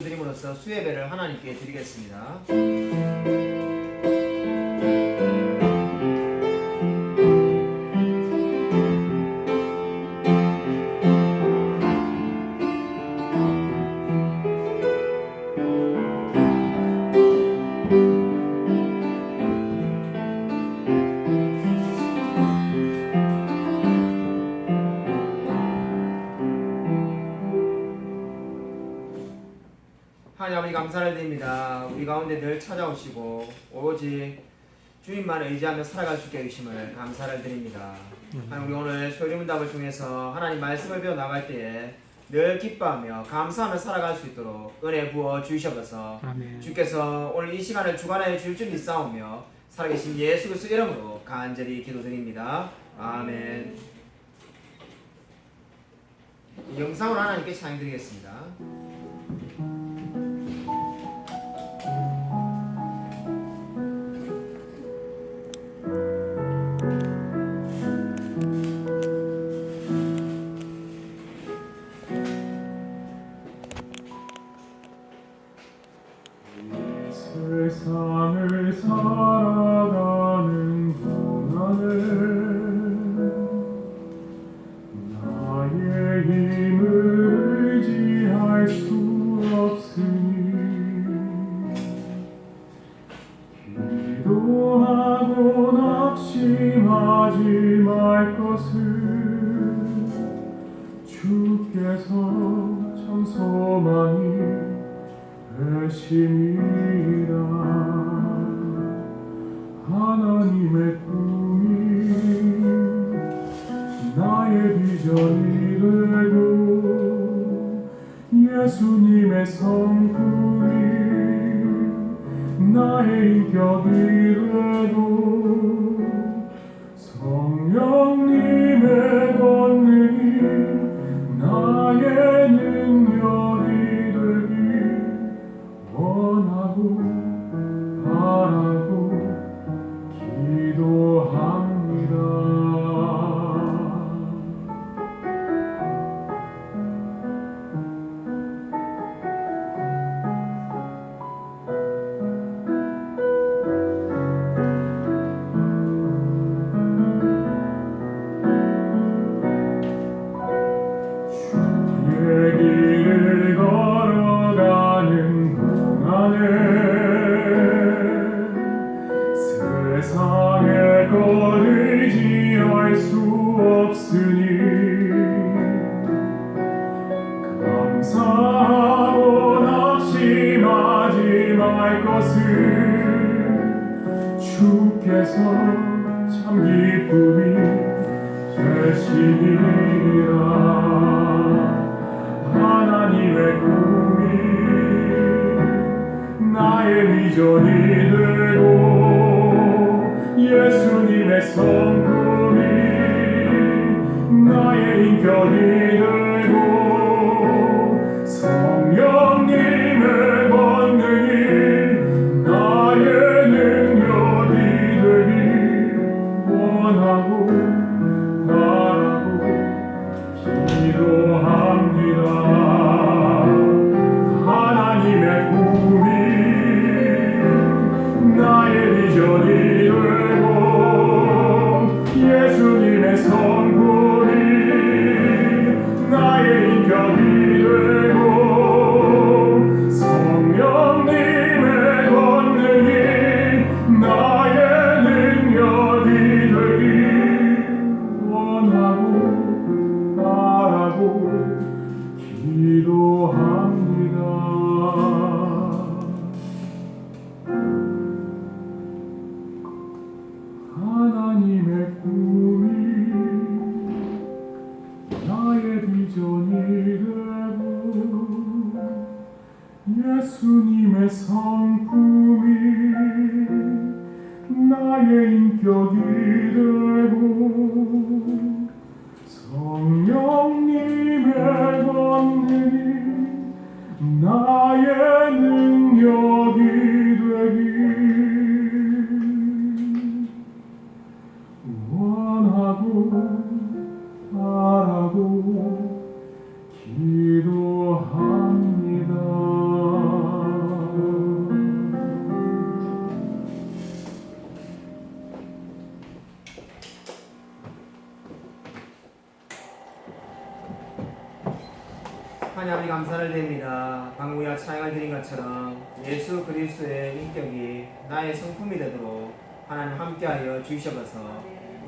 드림으로써 수예배를 하나님께 드리겠습니다. 드립니다. 우리 가운데 늘 찾아오시고 오로지 주님만 의지하며 살아갈 수 있게 해주심을 감사를 드립니다. 하나님 우리 오늘 소리문답을 통해서 하나님 말씀을 배워 나갈 때에 늘 기뻐하며 감사하며 살아갈 수 있도록 은혜 부어 주시옵소서. 주께서 오늘 이 시간을 주관하여 줄줄 믿사오며 살아계신 예수 그리스도 이름으로 간절히 기도드립니다. 아멘. 이 영상으로 하나님께 찬양드리겠습니다. 되고 예수님의 성품이 나의 인격이 되고 세상의 것 의지할 수 없으니 감사하고 낙심하지 말 것을 주께서 참 기쁨이 되시니라. 하나님의 꿈이 나의 비전이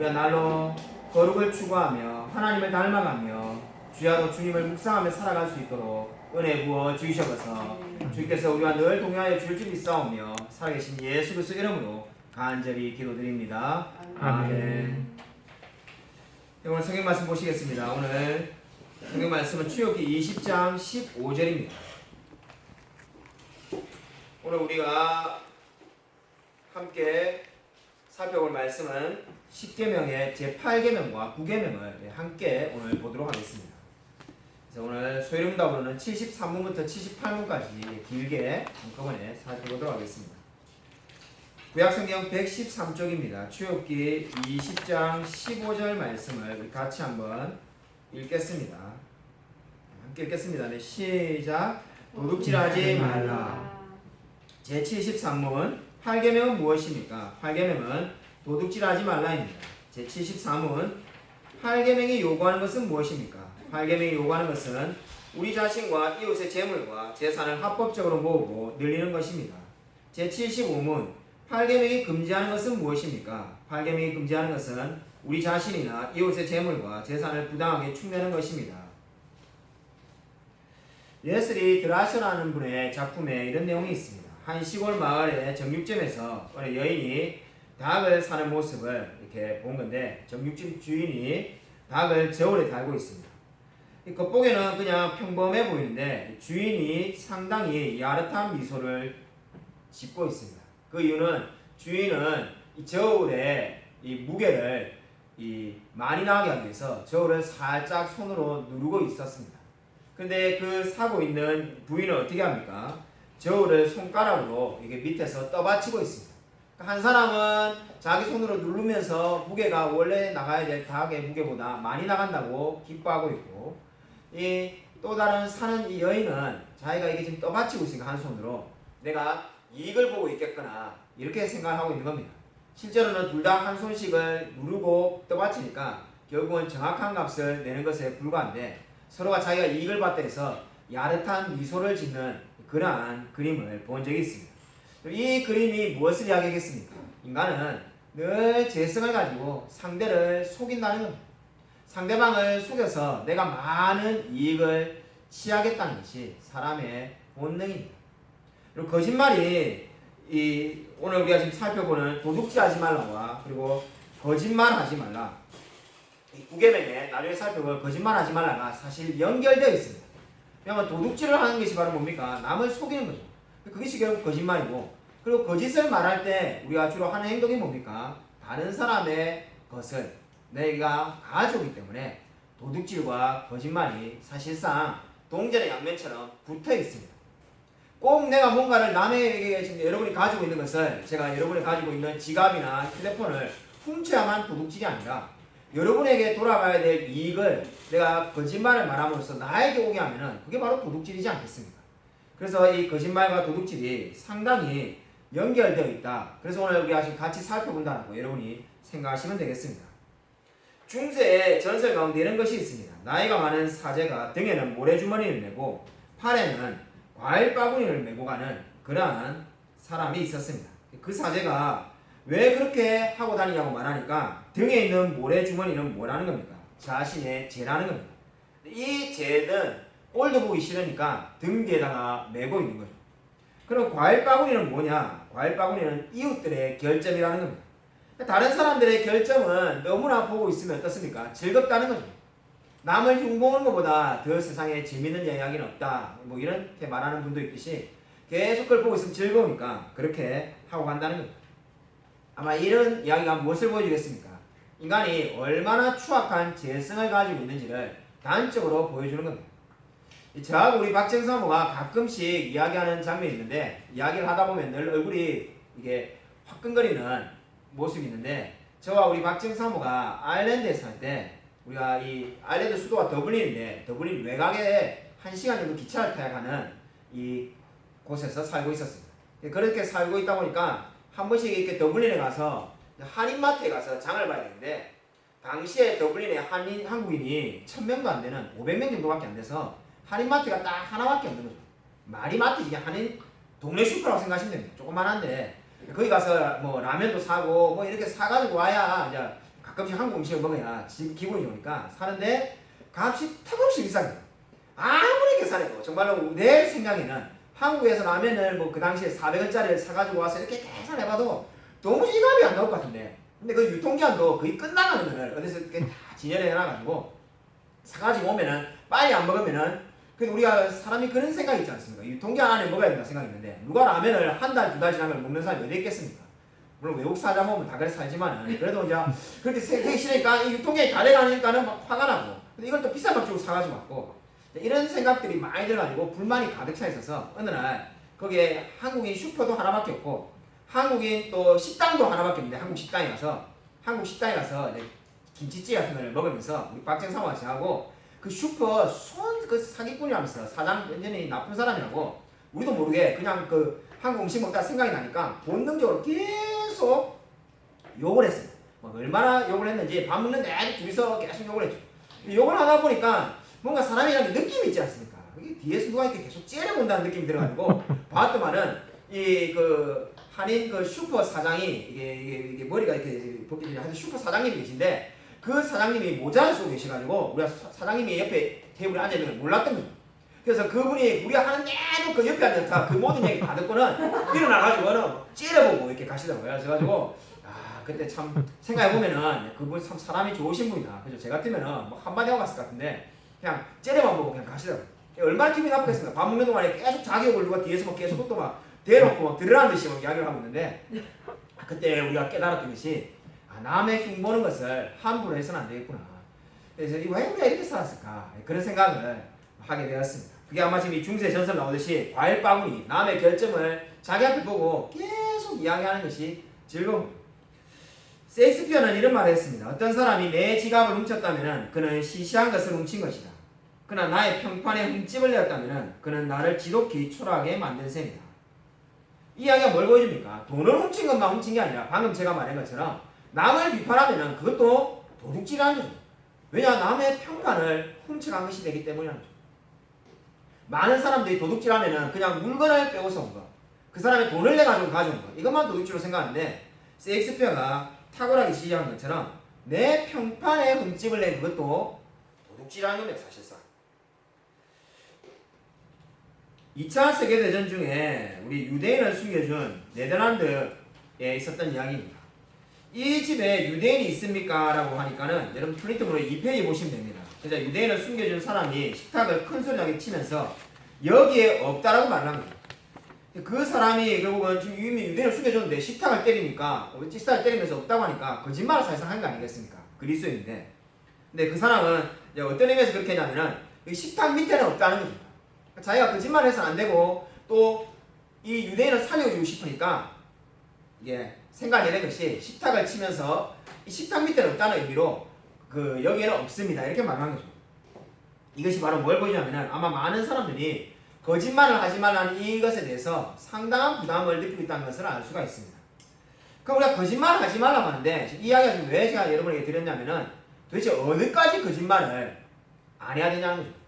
우리가 날로 거룩을 추구하며 하나님을 닮아가며 주야로 주님을 묵상하며 살아갈 수 있도록 은혜 부어 주셔서 주께서 우리와 늘 동행하여 줄 줄이 싸우며 살아계신 예수 그리스도 이름으로 간절히 기도드립니다. 아멘. 네, 오늘 성경 말씀 보시겠습니다. 오늘 성경 말씀은 출애굽기 20장 15절입니다. 오늘 우리가 함께 살펴볼 말씀은 10계명의 제 8계명과 9계명을 함께 오늘 보도록 하겠습니다. 그래서 오늘 소이름답으로는 73문부터 78문까지 길게 한꺼번에 살펴보도록 하겠습니다. 구약성경 113쪽입니다. 출애굽기 20장 15절 말씀을 같이 한번 읽겠습니다. 함께 읽겠습니다. 네, 시작. 도둑질하지 말라. 제 73문 8계명은 무엇입니까? 8계명은 도둑질하지 말라입니다. 제 73문 8계명이 요구하는 것은 무엇입니까? 8계명이 요구하는 것은 우리 자신과 이웃의 재물과 재산을 합법적으로 모으고 늘리는 것입니다. 제 75문 8계명이 금지하는 것은 무엇입니까? 8계명이 금지하는 것은 우리 자신이나 이웃의 재물과 재산을 부당하게 축내는 것입니다. 레슬리 드라셔라는 분의 작품에 이런 내용이 있습니다. 한 시골 마을의 정육점에서 어느 여인이 닭을 사는 모습을 이렇게 본 건데 정육점 주인이 닭을 저울에 달고 있습니다. 이 겉보기에는 그냥 평범해 보이는데 주인이 상당히 야릇한 미소를 짓고 있습니다. 그 이유는 주인은 이 저울에 이 무게를 이 많이 나게 하기 위해서 저울을 살짝 손으로 누르고 있었습니다. 근데 그 사고 있는 부인은 어떻게 합니까? 저울을 손가락으로 이게 밑에서 떠받치고 있습니다. 그러니까 한 사람은 자기 손으로 누르면서 무게가 원래 나가야 될 닭의 무게보다 많이 나간다고 기뻐하고 있고 이 또 다른 사는 이 여인은 자기가 이게 지금 떠받치고 있으니까 한 손으로 내가 이익을 보고 있겠구나 이렇게 생각하고 있는 겁니다. 실제로는 둘 다 한 손씩을 누르고 떠받치니까 결국은 정확한 값을 내는 것에 불과한데 서로가 자기가 이익을 받다 해서 야릇한 미소를 짓는 그러한 그림을 본 적이 있습니다. 이 그림이 무엇을 이야기하겠습니까? 인간은 늘 재성을 가지고 상대를 속인다는 겁니다. 상대방을 속여서 내가 많은 이익을 취하겠다는 것이 사람의 본능입니다. 그리고 거짓말이 이 오늘 우리가 지금 살펴보는 도둑질 하지 말라와 그리고 거짓말 하지 말라 이 구계명에 나중에 살펴볼 거짓말 하지 말라가 사실 연결되어 있습니다. 왜냐하면 도둑질을 하는 것이 바로 뭡니까? 남을 속이는 거죠. 그것이 결국 거짓말이고 그리고 거짓을 말할 때 우리가 주로 하는 행동이 뭡니까? 다른 사람의 것을 내가 가져오기 때문에 도둑질과 거짓말이 사실상 동전의 양면처럼 붙어 있습니다. 꼭 내가 뭔가를 남에게 지금 여러분이 가지고 있는 것을 제가 여러분이 가지고 있는 지갑이나 휴대폰을 훔쳐야만 도둑질이 아니라 여러분에게 돌아가야 될 이익을 내가 거짓말을 말함으로써 나에게 오게 하면은 그게 바로 도둑질이지 않겠습니까? 그래서 이 거짓말과 도둑질이 상당히 연결되어 있다. 그래서 오늘 우리가 지금 같이 살펴본다고 여러분이 생각하시면 되겠습니다. 중세의 전설 가운데 이런 것이 있습니다. 나이가 많은 사제가 등에는 모래주머니를 메고 팔에는 과일 바구니를 메고 가는 그러한 사람이 있었습니다. 그 사제가 왜 그렇게 하고 다니냐고 말하니까 등에 있는 모래주머니는 뭐라는 겁니까? 자신의 죄라는 겁니다. 이 죄는 꼴도 보기 싫으니까 등 뒤에다가 메고 있는 거죠. 그럼 과일 바구니는 뭐냐? 과일 바구니는 이웃들의 결점이라는 겁니다. 다른 사람들의 결점은 너무나 보고 있으면 어떻습니까? 즐겁다는 거죠. 남을 흉보는 것보다 더 세상에 재밌는 이야기는 없다. 뭐 이렇게 말하는 분도 있듯이 계속 그걸 보고 있으면 즐거우니까 그렇게 하고 간다는 겁니다. 아마 이런 이야기가 무엇을 보여주겠습니까? 인간이 얼마나 추악한 재성을 가지고 있는지를 단적으로 보여주는 겁니다. 저하고 우리 박정 사모가 가끔씩 이야기하는 장면이 있는데 이야기를 하다 보면 늘 얼굴이 이게 화끈거리는 모습이 있는데 저와 우리 박정 사모가 아일랜드에 살때 우리가 이 아일랜드 수도가 더블린인데 더블린 외곽에 한 시간 정도 기차를 타야 가는 이 곳에서 살고 있었습니다. 그렇게 살고 있다 보니까 한 번씩 이렇게 더블린에 가서 한인마트에 가서 장을 봐야 되는데 당시에 더블린에 한인 한국인이 1000명도 안 되는 500명 정도밖에 안 돼서 한인마트가 딱 하나밖에 없는 거죠. 마리마트 이게 한인 동네 슈퍼라고 생각하시면 됩니다. 조그만한데 거기 가서 뭐 라면도 사고 뭐 이렇게 사가지고 와야 이제 가끔씩 한국 음식을 먹어야 지- 기분이 좋으니까 사는데 값이 턱없이 비싸요. 아무리 계산해도 정말로 내 생각에는 한국에서 라면을 뭐 그 당시에 400원짜리를 사가지고 와서 이렇게 계산해봐도 도무지 값이 안 나올 것 같은데 근데 그 유통기한도 거의 끝나가는 거를 어디서 이렇게 다 진열해 놔가지고 사가지고 오면은 빨리 안 먹으면은 그래도 우리가 사람이 그런 생각이 있지 않습니까? 유통기한 안에 먹어야 된다 생각이 있는데 누가 라면을 한 달 두 달 지나면 먹는 사람이 어디 있겠습니까? 물론 외국 사자 보면 다 그래 살지만은 그래도 이제 그렇게 생각이 싫으니까 이 유통기한이 다 돼가니까는 막 화가 나고 근데 이걸 또 비싼 값 주고 사가지고 왔고 이런 생각들이 많이 들어가지고 불만이 가득 차 있어서 어느 날 거기에 한국인 슈퍼도 하나밖에 없고 한국인 또 식당도 하나밖에 없는데 한국 식당에 가서 한국 식당에 가서 김치찌개 같은 거를 먹으면서 우리 박정상과 저하고 그 슈퍼 손 그 사기꾼이라면서 사장 완전히 나쁜 사람이라고 우리도 모르게 그냥 그 한국 음식 먹다 생각이 나니까 본능적으로 계속 욕을 했어요. 뭐 얼마나 욕을 했는지 밥 먹는데 아주 둘이서 계속 욕을 했죠. 욕을 하다 보니까 뭔가 사람이라는 게 느낌이 있지 않습니까? 이게 뒤에서 누가 이렇게 계속 째려본다는 느낌이 들어가지고 봤더만은 이 그 한인 그 슈퍼 사장이 이게 이게, 이게 머리가 이렇게 벗기지 하여튼 슈퍼 사장님이 계신데 그 사장님이 모자를 쓰고 계셔가지고 우리가 사- 사장님이 옆에 테이블에 앉아 있는 걸 몰랐던 거죠. 그래서 그분이 우리가 하는 내도 그 옆에 앉아서 그 모든 얘기 다 듣고는 일어나가지고는 째려보고 이렇게 가시더라고요. 그래가지고 아 그때 참 생각해 보면은 그분 참 사람이 좋으신 분이다. 그죠? 제 같으면은 뭐 한마디 하고 갔을 것 같은데 그냥 째려만 보고 그냥 가시더라고요. 얼마나 기분이 나쁘겠습니까? 밥 먹는 동안에 계속 자기 욕을 누가 뒤에서 막 계속 또 막 대놓고 막 들으라는 듯이 막 이야기를 하고 있는데 아, 그때 우리가 깨달았던 것이 아, 남의 흉 보는 것을 함부로 해서는 안 되겠구나. 그래서 이왜 우리가 이렇게 살았을까 그런 생각을 하게 되었습니다. 그게 아마 지금 이 중세 전설 나오듯이 과일 바구니 남의 결점을 자기 앞에 보고 계속 이야기하는 것이 즐거운 거예요. 셰익스피어는 이런 말을 했습니다. 어떤 사람이 내 지갑을 훔쳤다면 그는 시시한 것을 훔친 것이다. 그러나 나의 평판에 흠집을 내었다면 그는 나를 지독히 초라하게 만든 셈이다. 이 이야기가 뭘 보여줍니까? 돈을 훔친 것만 훔친 게 아니라 방금 제가 말한 것처럼 남을 비판하면 그것도 도둑질하는 거죠. 왜냐 남의 평판을 훔쳐간 것이 되기 때문이라는 거죠. 많은 사람들이 도둑질하면은 그냥 물건을 빼고서 온 거, 그 사람이 돈을 내 가지고 가져온 거, 이것만 도둑질로 생각하는데 셰익스피어가 탁월하게 지시한 것처럼 내 평판에 흠집을 낸 그것도 도둑질하는 겁니다 사실상. 2차 세계대전 중에 우리 유대인을 숨겨준 네덜란드에 있었던 이야기입니다. 이 집에 유대인이 있습니까? 라고 하니까는 여러분 프린트으로 2페이지 보시면 됩니다. 그래서 유대인을 숨겨준 사람이 식탁을 큰 소리나게 치면서 여기에 없다라고 말을 합니다. 그 사람이 결국은 지금 이미 유대인을 숨겨줬는데 식탁을 때리니까 찌싸를 때리면서 없다고 하니까 거짓말을 사실상 한 거 아니겠습니까? 그리스도인데 근데 그 사람은 어떤 의미에서 그렇게 했냐면은 이 식탁 밑에는 없다는 거죠. 자기가 거짓말을 해서는 안 되고 또 이 유대인을 살려주고 싶으니까 이게 생각해낸 것이 식탁을 치면서 이 식탁 밑에는 없다는 의미로 그 여기에는 없습니다 이렇게 말한 거죠. 이것이 바로 뭘 보이냐면은 아마 많은 사람들이 거짓말을 하지 말라는 이것에 대해서 상당한 부담을 느끼고 있다는 것을 알 수가 있습니다. 그럼 우리가 거짓말을 하지 말라고 하는데 이 이야기가 지금 왜 제가 여러분에게 드렸냐면은 도대체 어느까지 거짓말을 안 해야 되냐는 거죠.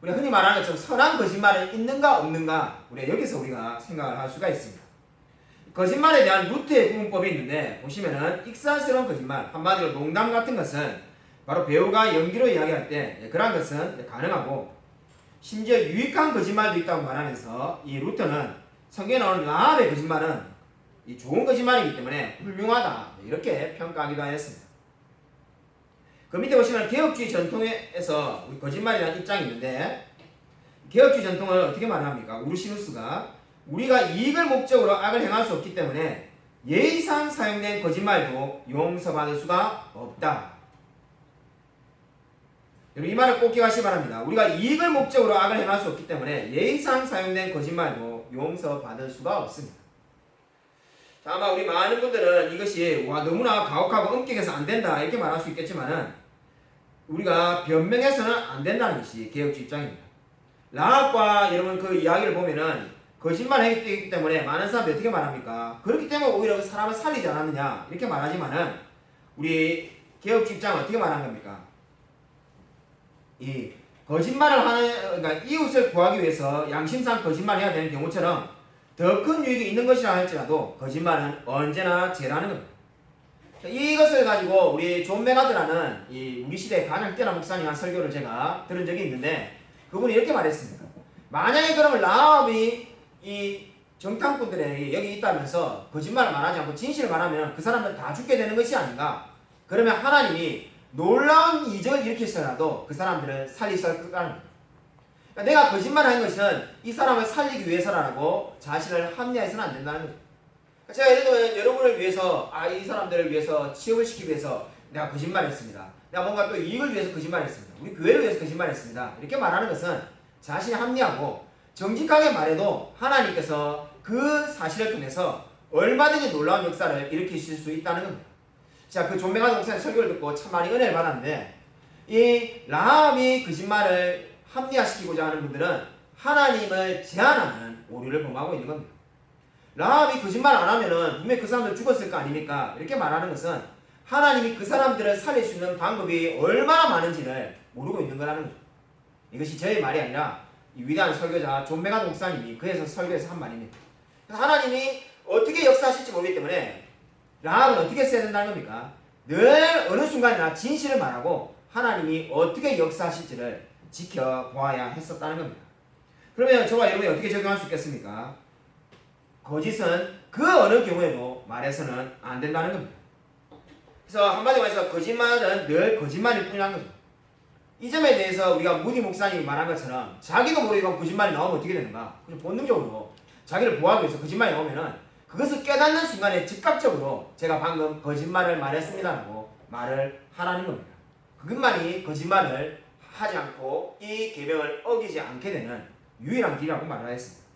우리가 흔히 말하는 것처럼 선한 거짓말은 있는가 없는가 우리가 여기서 우리가 생각을 할 수가 있습니다. 거짓말에 대한 루트의 구분법이 있는데 보시면은 익살스러운 거짓말 한마디로 농담 같은 것은 바로 배우가 연기로 이야기할 때 그러한 것은 가능하고 심지어 유익한 거짓말도 있다고 말하면서 이 루터는 성경에 나오는 라합의 거짓말은 이 좋은 거짓말이기 때문에 훌륭하다 이렇게 평가하기도 하였습니다. 그 밑에 보시면 개혁주의 전통에서 우리 거짓말이라는 입장이 있는데 개혁주의 전통을 어떻게 말합니까? 우르시누스가 우리가 이익을 목적으로 악을 행할 수 없기 때문에 예의상 사용된 거짓말도 용서받을 수가 없다. 여러분 이 말을 꼭 기억하시기 바랍니다. 우리가 이익을 목적으로 악을 행할 수 없기 때문에 예의상 사용된 거짓말도 용서받을 수가 없습니다. 자, 아마 우리 많은 분들은 이것이 와 너무나 가혹하고 엄격해서 안 된다 이렇게 말할 수 있겠지만은 우리가 변명해서는 안 된다는 것이 개혁주 입장입니다. 라합과 여러분 그 이야기를 보면은 거짓말 했기 때문에 많은 사람들이 어떻게 말합니까? 그렇기 때문에 오히려 그 사람을 살리지 않았느냐 이렇게 말하지만은 우리 개혁주 입장은 어떻게 말한 겁니까? 이 거짓말을 하는 그러니까 이웃을 구하기 위해서 양심상 거짓말 해야 되는 경우처럼 더 큰 유익이 있는 것이라 할지라도 거짓말은 언제나 죄라는 겁니다. 자, 이것을 가지고 우리 존 메가드라는 이 우리 시대 가장 뛰어난 목사님 한 설교를 제가 들은 적이 있는데 그분이 이렇게 말했습니다. 만약에 그러면 라합이 이 정탐꾼들에게 여기 있다면서 거짓말을 말하지 않고 진실을 말하면 그 사람들 다 죽게 되는 것이 아닌가? 그러면 하나님이 놀라운 이적을 일으키서라도 그 있다는 거예요. 그러니까 내가 거짓말을 한 것은 이 사람을 살리기 위해서라고 자신을 합리화해서는 안 된다는 거죠. 그러니까 제가 예를 들면 여러분을 위해서 아 이 사람들을 위해서 취업을 시키기 위해서 내가 거짓말했습니다. 내가 뭔가 또 이익을 위해서 거짓말했습니다. 우리 교회를 위해서 거짓말했습니다. 이렇게 말하는 것은 자신이 합리하고 정직하게 말해도 하나님께서 그 사실을 통해서 얼마든지 놀라운 역사를 일으키실 수 있다는 겁니다. 자, 그 존매가 목사님 설교를 듣고 참 많이 은혜를 받았는데 이 라함이 거짓말을 합리화시키고자 하는 분들은 하나님을 제한하는 오류를 범하고 있는 겁니다. 라합이 거짓말 안 하면은 분명히 그 사람들 죽었을 거 아닙니까? 이렇게 말하는 것은 하나님이 그 사람들을 살릴 수 있는 방법이 얼마나 많은지를 모르고 있는 거라는 거죠. 이것이 저의 말이 아니라 이 위대한 설교자 존 메가드 목사님이 그에서 설교에서 한 말입니다. 하나님이 어떻게 역사하실지 모르기 때문에 라합은 어떻게 써야 된다는 겁니까? 늘 어느 순간이나 진실을 말하고 하나님이 어떻게 역사하실지를 지켜보아야 했었다는 겁니다. 그러면 저와 여러분이 어떻게 적용할 수 있겠습니까? 거짓은 그 어느 경우에도 말해서는 안 된다는 겁니다. 그래서 한마디로 말해서 거짓말은 늘 거짓말일 뿐이라는 거죠. 이 점에 대해서 우리가 무디 목사님이 말한 것처럼 자기도 모르게 거짓말이 나오면 어떻게 되는가? 본능적으로 자기를 보호하기 위해서 거짓말이 나오면은 그것을 깨닫는 순간에 즉각적으로 제가 방금 거짓말을 말했습니다라고 말을 하라는 겁니다. 그것만이 거짓말을 하지 않고 이 계명을 어기지 않게 되는 유일한 길이라고 말을 했습니다.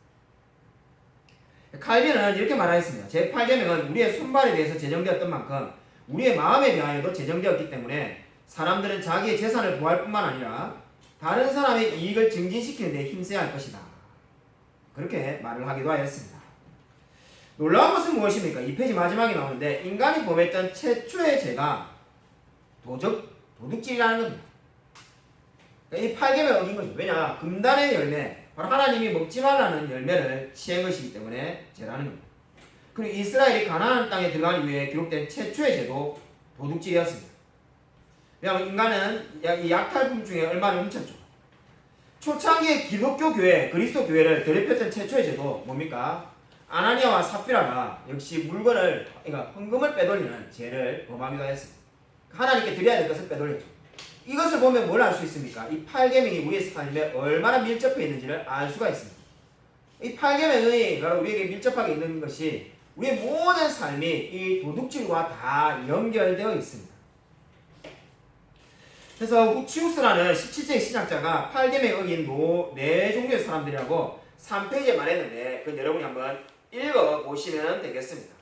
칼빈은 이렇게 말하였습니다. 제8계명은 우리의 손발에 대해서 제정되었던 만큼 우리의 마음에 대하여도 제정되었기 때문에 사람들은 자기의 재산을 보호할 뿐만 아니라 다른 사람의 이익을 증진시키는 데 힘써야 할 것이다. 그렇게 말을 하기도 하였습니다. 놀라운 것은 무엇입니까? 이 페이지 마지막에 나오는데 인간이 범했던 최초의 죄가 도적, 도둑질이라는 겁니다. 이 8계명을 어긴 거죠. 왜냐? 금단의 열매, 바로 하나님이 먹지 말라는 열매를 취한 것이기 때문에 죄라는 겁니다. 그리고 이스라엘이 가나안 땅에 들어가기 위해 기록된 최초의 죄도 도둑질이었습니다. 왜냐하면 인간은 약탈품 중에 얼마를 훔쳤죠. 초창기의 기독교 교회, 그리스도 교회를 더럽혔던 최초의 죄도 뭡니까? 아나니아와 삽비라가 역시 물건을, 그러니까 헌금을 빼돌리는 죄를 범하기도 했습니다. 하나님께 드려야 될 것을 빼돌렸죠. 이것을 보면 뭘 알 수 있습니까? 이 8계명이 우리의 삶에 얼마나 밀접해 있는지를 알 수가 있습니다. 이 8계명이 바로 우리에게 밀접하게 있는 것이 우리의 모든 삶이 이 도둑질과 다 연결되어 있습니다. 그래서 후치우스라는 17세기 신학자가 8계명 어긴 노, 네 종류의 사람들이라고 3페이지에 말했는데 그건 여러분이 한번 읽어보시면 되겠습니다.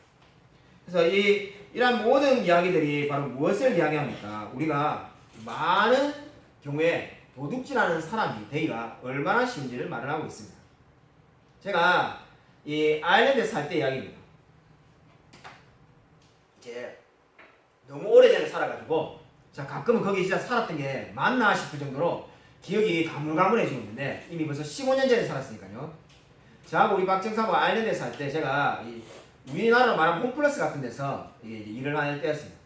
그래서 이, 이러한 모든 이야기들이 바로 무엇을 이야기합니까? 우리가 많은 경우에 도둑질하는 사람이 되기가 얼마나 쉬운지를 말을 하고 있습니다. 제가 이 아일랜드에 살 때 이야기입니다. 이제 너무 오래전에 살아가지고 자 가끔은 거기 진짜 살았던 게 맞나 싶을 정도로 기억이 가물가물해지고 있는데 이미 벌써 15년 전에 살았으니까요. 저하고 우리 박정사고 아일랜드에 살 때 제가 이 우리나라로 말하면 홈플러스 같은 데서 일을 하는 때였습니다.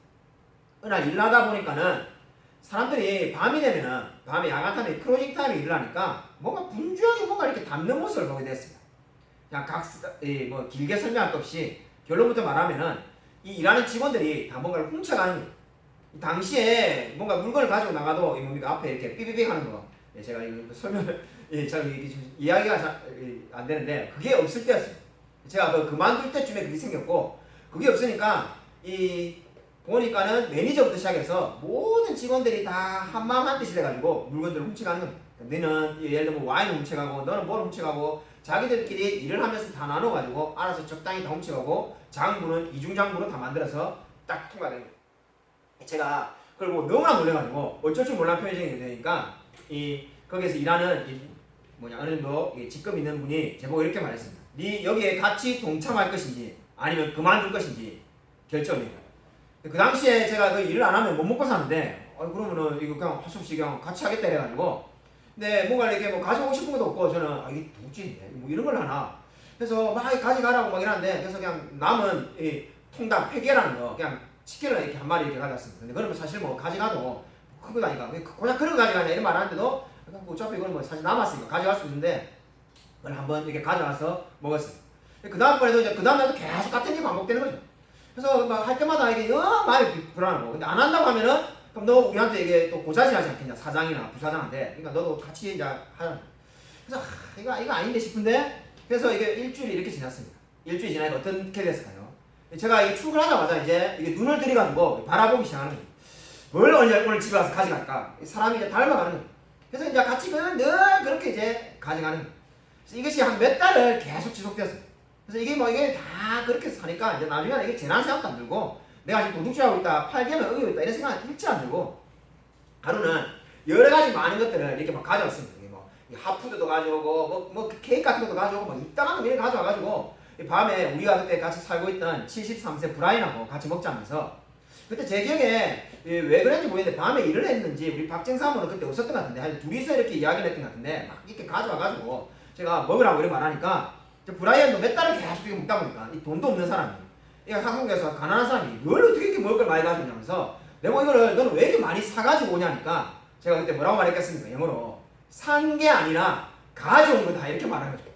어느 날 일을 하다 보니까는 사람들이 밤이 되면은 밤에 야간 타임에 크로징 타임에 일을 하니까 뭔가 분주하게 뭔가 이렇게 담는 모습을 보게 됐습니다. 그냥 각뭐 길게 설명할 것 없이 결론부터 말하면은 이 일하는 직원들이 다 뭔가를 훔쳐가는 당시에 뭔가 물건을 가지고 나가도 이 뭡니까 앞에 이렇게 삐삐삐 하는 거. 예, 제가 이거 설명을 예, 잘 이야기가 잘안 되는데 그게 없을 때였어요. 제가 그 그만둘 때쯤에 그게 생겼고 그게 없으니까 이 보니까는 매니저부터 시작해서 모든 직원들이 다 한마음 한뜻이 돼가지고 물건들을 훔쳐가는 겁니다. 너는 예를 들면 와인을 훔쳐가고 너는 뭘 훔쳐가고 자기들끼리 일을 하면서 다 나눠가지고 알아서 적당히 다 훔쳐가고 장부는 이중장부로 다 만들어서 딱 통과되는 거예요. 제가 뭐 너무나 놀래가지고 어쩔 줄 몰라 표현이 되니까 이 거기서 일하는 이 뭐냐 어느 정도 이 직급 있는 분이 제보고 이렇게 말했습니다. 네 여기에 같이 동참할 것인지 아니면 그만둘 것인지 결정입니다. 그 당시에 제가 그 일을 안 하면 못 먹고 사는데 어, 그러면은 이거 그냥 할수 없이 그냥 같이 하겠다 해가지고 근데 뭔가 이렇게 뭐 가져오고 싶은 것도 없고 저는 아 이게 도둑질인데 뭐 이런 걸 하나 그래서 막 가져가라고 막 이러는데 그래서 그냥 남은 이 통닭 폐기라는 거 그냥 치킨을 이렇게 한 마리 이렇게 가져왔습니다. 근데 그러면 사실 뭐 가져가도 크거다니까 그냥 그런 거 가져가냐 이런 말 하는데도 뭐 어차피 이건 뭐 사실 남았으니까 가져갈 수 있는데 그걸 한번 이렇게 가져와서 먹었어요. 그 다음번에도 이제 그 다음날도 계속 같은 일이 반복되는 거죠. 그래서 막 할 때마다 이게 너무 많이 불안하고 근데 안 한다고 하면은 그럼 너 우리한테 이게 또 고자질하지 않겠냐 사장이나 부사장한테 그러니까 너도 같이 이제 하라. 그래서 하, 이거 이거 아닌데 싶은데 그래서 이게 일주일이 이렇게 지났습니다. 일주일 지나니까 어떻게 됐을까요? 제가 이게 출근하자마자 이제 이게 눈을 들이가지고 바라보기 시작하는 거예요. 뭘 오늘, 오늘 집에 와서 가져갈까? 사람이 이제 닮아가는 거예요. 그래서 이제 같이 그늘 늘 그렇게 이제 가져가는 거예요. 이것이 한 몇 달을 계속 지속되었어요. 그래서 이게 뭐 이게 다 그렇게 사니까 이제 나중에는 이게 재난 생각도 안 들고 내가 지금 도둑질하고 있다, 팔개면 어기고 있다 이런 생각 일치 안 들고 하루는 여러 가지 많은 것들을 이렇게 막 가져왔습니다. 뭐이 핫푸드도 가져오고 뭐, 뭐 케이크 같은 것도 가져오고 막 이따만한 거 이렇게 가져와가지고 이 밤에 우리가 그때 같이 살고 있던 73세 브라인하고 같이 먹자면서 그때 제 기억에 이왜 그랬는지 모르겠는데 밤에 일을 했는지 우리 박정 사모는 그때 없었던 것 같은데 둘이서 이렇게 이야기를 했던 것 같은데 막 이렇게 가져와가지고 제가 먹으라고 이렇게 말하니까 저 브라이언도 몇 달을 계속 이렇게 먹다 보니까 이 돈도 없는 사람이. 이 한국에서 가난한 사람이 뭘 어떻게 이렇게 먹을 걸 많이 가져오냐면서 내가 뭐 이거를 너는 왜 이렇게 많이 사가지고 오냐니까 제가 그때 뭐라고 말했겠습니까? 영어로. 산 게 아니라 가져온 거다 이렇게 말하는 거죠.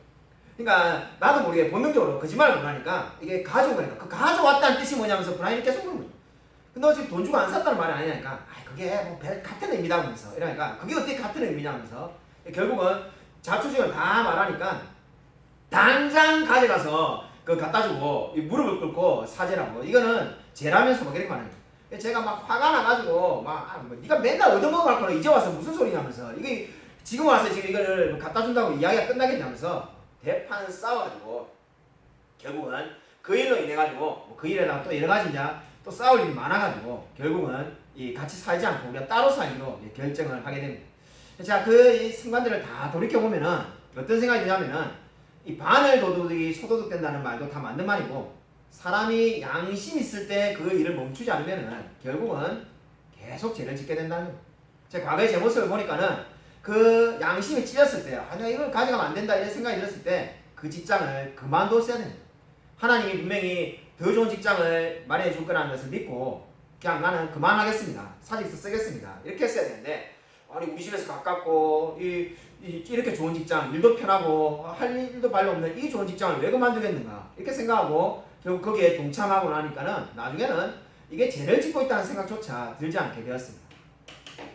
그러니까 나도 모르게 본능적으로 거짓말을 못하니까 이게 가져온 거니까. 그 가져왔다는 뜻이 뭐냐면서 브라이언이 계속 물는 거죠 근데 너 지금 돈 주고 안 샀다는 말이 아니냐니까. 아 그게 뭐 별- 같은 의미다 면서. 이러니까 그게 어떻게 같은 의미냐면서 결국은 자초지을 다 말하니까 당장 가져가서 그 갖다 주고 이 무릎을 꿇고 사죄라고 이거는 죄라면서 막 이렇게 말하는 거예요. 제가 막 화가 나가지고 막 아, 뭐 네가 맨날 얻어먹을 거는 이제 와서 무슨 소리냐면서 이게 지금 와서 지금 이거를 뭐 갖다 준다고 이야기가 끝나겠냐면서 대판 싸워가지고 결국은 그 일로 인해 가지고 뭐그 일에다가 또 여러 가지 이제 또 싸울 일이 많아가지고 결국은 이 같이 살지 않고 우리가 따로 살기로 결정을 하게 됩니다. 자, 그 순간들을 다 돌이켜 보면은 어떤 생각이 드냐면은 이 바늘 도둑이 소도둑 된다는 말도 다 맞는 말이고 사람이 양심 있을 때 그 일을 멈추지 않으면은 결국은 계속 죄를 짓게 된다는. 제 과거의 제 모습을 보니까는 그 양심이 찔렸을 때, 아, 내가 이걸 가져가면 안 된다 이런 생각이 들었을 때 그 직장을 그만뒀어야 됩니다. 하나님이 분명히 더 좋은 직장을 마련해 줄 거라는 것을 믿고 그냥 나는 그만하겠습니다. 사직서 쓰겠습니다. 이렇게 했어야 되는데 아니 우리 집에서 가깝고 이, 이 이렇게 좋은 직장 일도 편하고 할 일도 별로 없는 이 좋은 직장을 왜 그만두겠는가 이렇게 생각하고 결국 거기에 동참하고 나니까는 나중에는 이게 죄를 짓고 있다는 생각조차 들지 않게 되었습니다.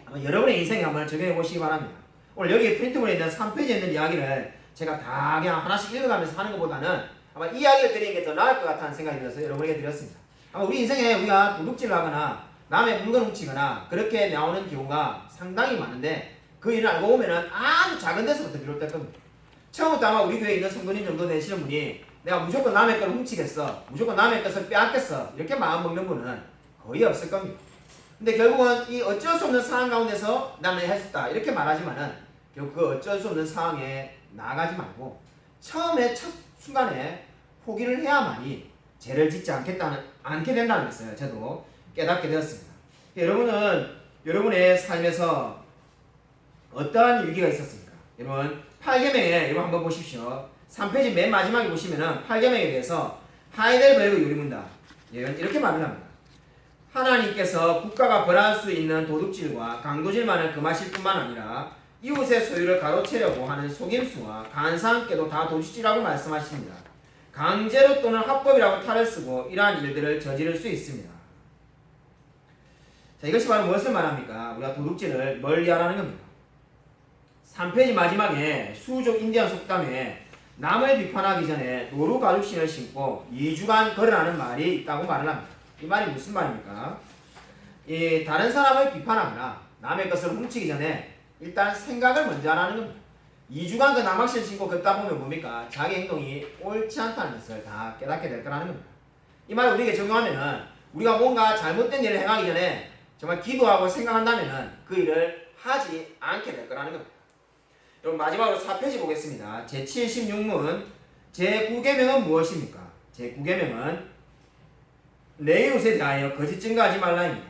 아마 여러분의 인생에 한번 적용해 보시기 바랍니다. 오늘 여기 프린트본에 있는 3페이지에 있는 이야기를 제가 다 그냥 하나씩 읽어가면서 하는 것보다는 아마 이야기를 드리는 게 더 나을 것 같다는 생각이 들어서 여러분에게 드렸습니다. 아마 우리 인생에 우리가 도둑질을 하거나 남의 물건 훔치거나 그렇게 나오는 경우가 상당히 많은데 그 일을 알고 보면은 아주 작은 데서부터 비롯될 겁니다. 처음부터 아마 우리 교회에 있는 성도님 정도 되시는 분이 내가 무조건 남의 걸 훔치겠어. 무조건 남의 것을 빼앗겠어. 이렇게 마음 먹는 분은 거의 없을 겁니다. 근데 결국은 이 어쩔 수 없는 상황 가운데서 나는 했다. 이렇게 말하지만은 결국 그 어쩔 수 없는 상황에 나가지 말고 처음에 첫 순간에 포기를 해야만이 죄를 짓지 않겠다는 않게 된다는 것을 저도 깨닫게 되었습니다. 여러분은 여러분의 삶에서 어떠한 위기가 있었습니까? 여러분 8계명에 여러분 한번 보십시오. 3페이지 맨 마지막에 보시면은 8계명에 대해서 하이델베르그 유리문다 이렇게 말을 합니다. 하나님께서 국가가 벌할 수 있는 도둑질과 강도질만을 금하실 뿐만 아니라 이웃의 소유를 가로채려고 하는 속임수와 간사함께도 다 도둑질이라고 말씀하십니다. 강제로 또는 합법이라고 탈을 쓰고 이러한 일들을 저지를 수 있습니다. 자, 이것이 바로 무엇을 말합니까? 우리가 도둑질을 멀리 하라는 겁니다. 3페이지 마지막에 수족 인디안 속담에 남을 비판하기 전에 노루 가죽 신을 신고 2주간 걸으라는 말이 있다고 말을 합니다. 이 말이 무슨 말입니까? 이 다른 사람을 비판하거나 남의 것을 훔치기 전에 일단 생각을 먼저 하라는 겁니다. 2주간 그 남학신 신고 걷다 보면 뭡니까? 자기 행동이 옳지 않다는 것을 다 깨닫게 될 거라는 겁니다. 이 말을 우리에게 적용하면은 우리가 뭔가 잘못된 일을 행하기 전에 정말 기도하고 생각한다면은 그 일을 하지 않게 될 거라는 겁니다. 여러분 마지막으로 4페이지 보겠습니다. 제 76문 제 9계명은 무엇입니까? 제 9계명은 내 이웃에 대하여 거짓 증거하지 말라입니다.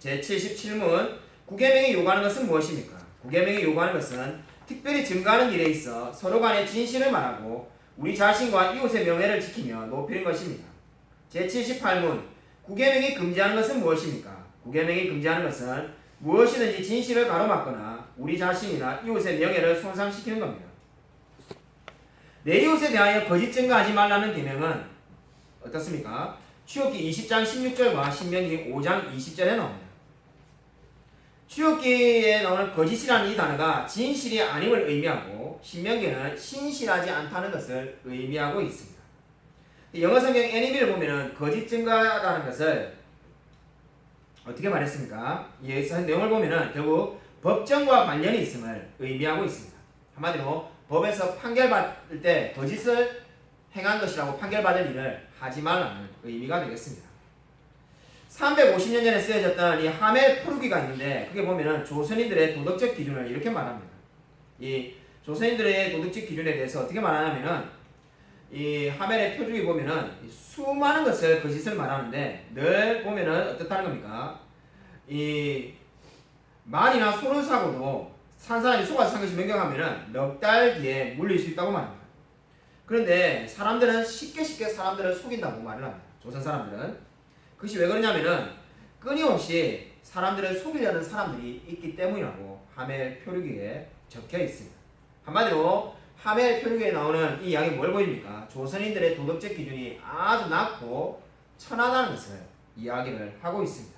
제 77문 9계명이 요구하는 것은 무엇입니까? 구계명이 요구하는 것은 특별히 증거하는 일에 있어 서로 간에 진실을 말하고 우리 자신과 이웃의 명예를 지키며 높이는 것입니다. 제78문 구계명이 금지하는 것은 무엇입니까? 구계명이 금지하는 것은 무엇이든지 진실을 가로막거나 우리 자신이나 이웃의 명예를 손상시키는 겁니다. 내 이웃에 대하여 거짓 증거하지 말라는 계명은 어떻습니까? 출애굽기 20장 16절과 신명기 5장 20절에 나옵니다. 출애굽기에 나오는 거짓이라는 이 단어가 진실이 아님을 의미하고 신명기는 신실하지 않다는 것을 의미하고 있습니다. 영어 성경 NIV를 보면은 거짓 증거라는 것을 어떻게 말했습니까? 예서 내용을 보면은 결국 법정과 관련이 있음을 의미하고 있습니다. 한마디로 법에서 판결받을 때 거짓을 행한 것이라고 판결받을 일을 하지 말라는 의미가 되겠습니다. 350년 전에 쓰여졌던 이 하멜 포르기가 있는데 그게 보면은 조선인들의 도덕적 기준을 이렇게 말합니다. 이 조선인들의 도덕적 기준에 대해서 어떻게 말하냐면은 이 하멜의 표적이 보면은 이 수많은 것을 거짓을 말하는데 늘 보면은 어떻다는 겁니까? 이 말이나 소를 사고도 산 사람이 속아서 산 것이 명경하면은 넉달 뒤에 물릴 수 있다고 말합니다. 그런데 사람들은 쉽게 쉽게 사람들을 속인다고 말을 합니다. 조선 사람들은 그것이 왜 그러냐면은 끊임없이 사람들을 속이려는 사람들이 있기 때문이라고 하멜 표류기에 적혀 있습니다. 한마디로 하멜 표류기에 나오는 이 이야기 뭘 보입니까? 조선인들의 도덕적 기준이 아주 낮고 천하다는 것을 이야기를 하고 있습니다.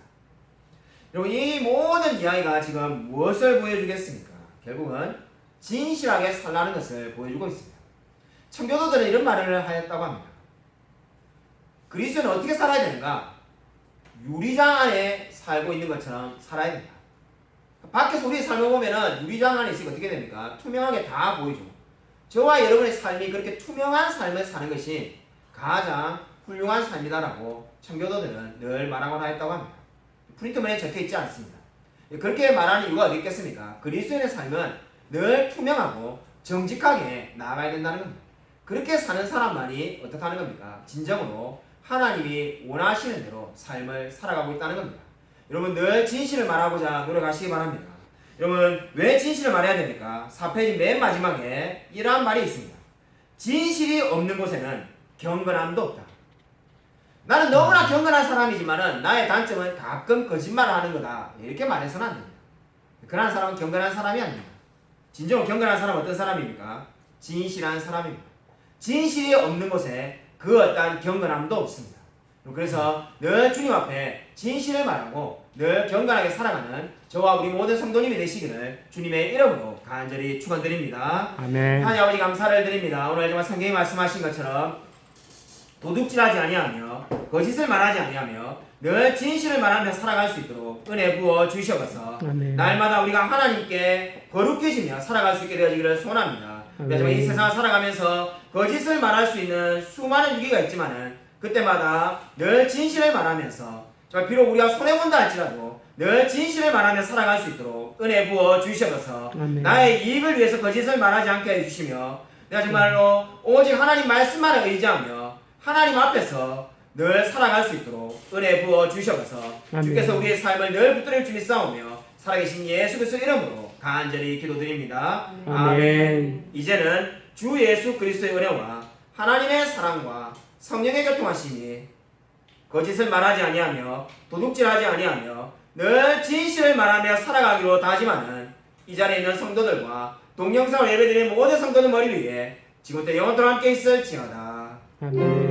여러분 이 모든 이야기가 지금 무엇을 보여주겠습니까? 결국은 진실하게 살라는 것을 보여주고 있습니다. 청교도들은 이런 말을 하였다고 합니다. 그리스도는 어떻게 살아야 되는가? 유리장 안에 살고 있는 것처럼 살아야 된다. 밖에서 우리 삶을 보면은 유리장 안에 있으니까 어떻게 됩니까? 투명하게 다 보이죠. 저와 여러분의 삶이 그렇게 투명한 삶을 사는 것이 가장 훌륭한 삶이다라고 청교도들은 늘 말하고 하였다고 합니다. 프린트문에 적혀 있지 않습니다. 그렇게 말하는 이유가 어디 있겠습니까? 그리스도인의 삶은 늘 투명하고 정직하게 나아가야 된다는 겁니다. 그렇게 사는 사람만이 어떻다는 겁니까? 진정으로 하나님이 원하시는 대로 삶을 살아가고 있다는 겁니다. 여러분 늘 진실을 말하고자 노력하시기 바랍니다. 여러분 왜 진실을 말해야 됩니까? 4페이지 맨 마지막에 이러한 말이 있습니다. 진실이 없는 곳에는 경건함도 없다. 나는 너무나 경건한 사람이지만은 나의 단점은 가끔 거짓말을 하는 거다. 이렇게 말해서는 안 됩니다. 그러한 사람은 경건한 사람이 아닙니다. 진정으로 경건한 사람은 어떤 사람입니까? 진실한 사람입니다. 진실이 없는 곳에 그 어떠한 경건함도 없습니다. 그래서 늘 주님 앞에 진실을 말하고 늘 경건하게 살아가는 저와 우리 모든 성도님이 되시기를 주님의 이름으로 간절히 축원드립니다. 아멘. 하나님 아버지 감사를 드립니다. 오늘 정말 성경이 말씀하신 것처럼 도둑질하지 아니하며 거짓을 말하지 아니하며 늘 진실을 말하며 살아갈 수 있도록 은혜 부어 주시옵소서. 아멘. 날마다 우리가 하나님께 거룩해지며 살아갈 수 있게 되어지기를 소원합니다. 이 세상을 살아가면서 거짓을 말할 수 있는 수많은 위기가 있지만은 그때마다 늘 진실을 말하면서 정말 비록 우리가 손해 본다 할지라도 늘 진실을 말하며 살아갈 수 있도록 은혜 부어 주시옵소서. 아멘. 나의 이익을 위해서 거짓을 말하지 않게 해주시며 내가 정말로 오직 하나님 말씀만을 의지하며 하나님 앞에서 늘 살아갈 수 있도록 은혜 부어. 아멘. 주께서 우리의 삶을 늘 붙들어 싸우며 살아계신 예수 그리스도 이름으로 간절히 기도드립니다. 아멘. 이제는 주 예수 그리스도의 은혜와 하나님의 사랑과 성령의 교통하심이 거짓을 말하지 아니하며 도둑질하지 아니하며 늘 진실을 말하며 살아가기로 다짐하는 이 자리에 있는 성도들과 동영상을 예배드리는 모든 성도들 머리 위에 지금부터 영원토록 함께 있을지어다. 아멘.